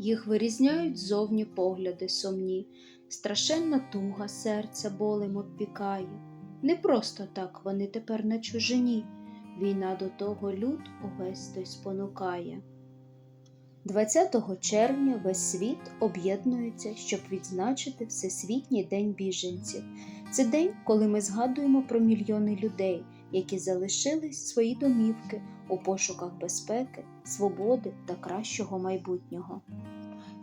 Їх вирізняють зовні погляди сумні, страшенна туга серця болем обпікає. Не просто так вони тепер на чужині, війна до того люд увесь той спонукає. 20 червня весь світ об'єднується, щоб відзначити Всесвітній день біженців. Це день, коли ми згадуємо про мільйони людей, які залишили свої домівки у пошуках безпеки, свободи та кращого майбутнього.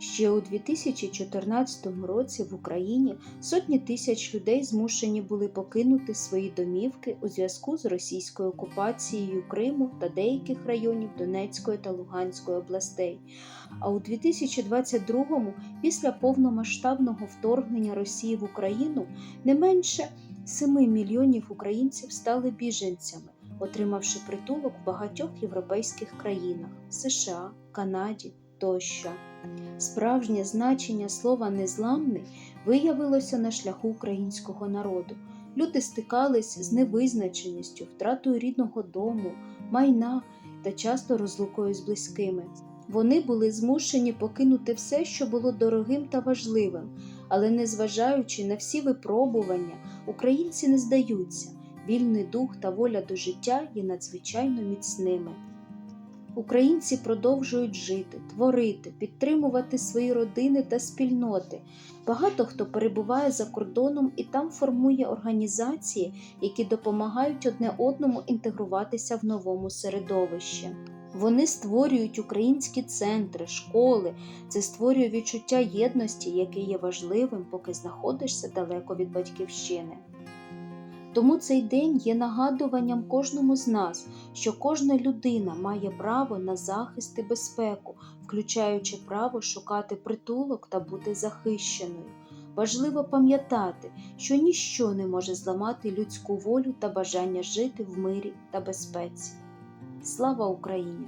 Ще у 2014 році в Україні сотні тисяч людей змушені були покинути свої домівки у зв'язку з російською окупацією Криму та деяких районів Донецької та Луганської областей. А у 2022-му, після повномасштабного вторгнення Росії в Україну, не менше 7 мільйонів українців стали біженцями, отримавши притулок в багатьох європейських країнах США, Канаді тощо. Справжнє значення слова незламний виявилося на шляху українського народу. Люди стикались з невизначеністю, втратою рідного дому, майна та часто розлукою з близькими. Вони були змушені покинути все, що було дорогим та важливим, але незважаючи на всі випробування, українці не здаються. Вільний дух та воля до життя є надзвичайно міцними. Українці продовжують жити, творити, підтримувати свої родини та спільноти. Багато хто перебуває за кордоном і там формує організації, які допомагають одне одному інтегруватися в новому середовищі. Вони створюють українські центри, школи. Це створює відчуття єдності, яке є важливим, поки знаходишся далеко від батьківщини. Тому цей день є нагадуванням кожному з нас, що кожна людина має право на захист і безпеку, включаючи право шукати притулок та бути захищеною. Важливо пам'ятати, що ніщо не може зламати людську волю та бажання жити в мирі та безпеці. Слава Україні!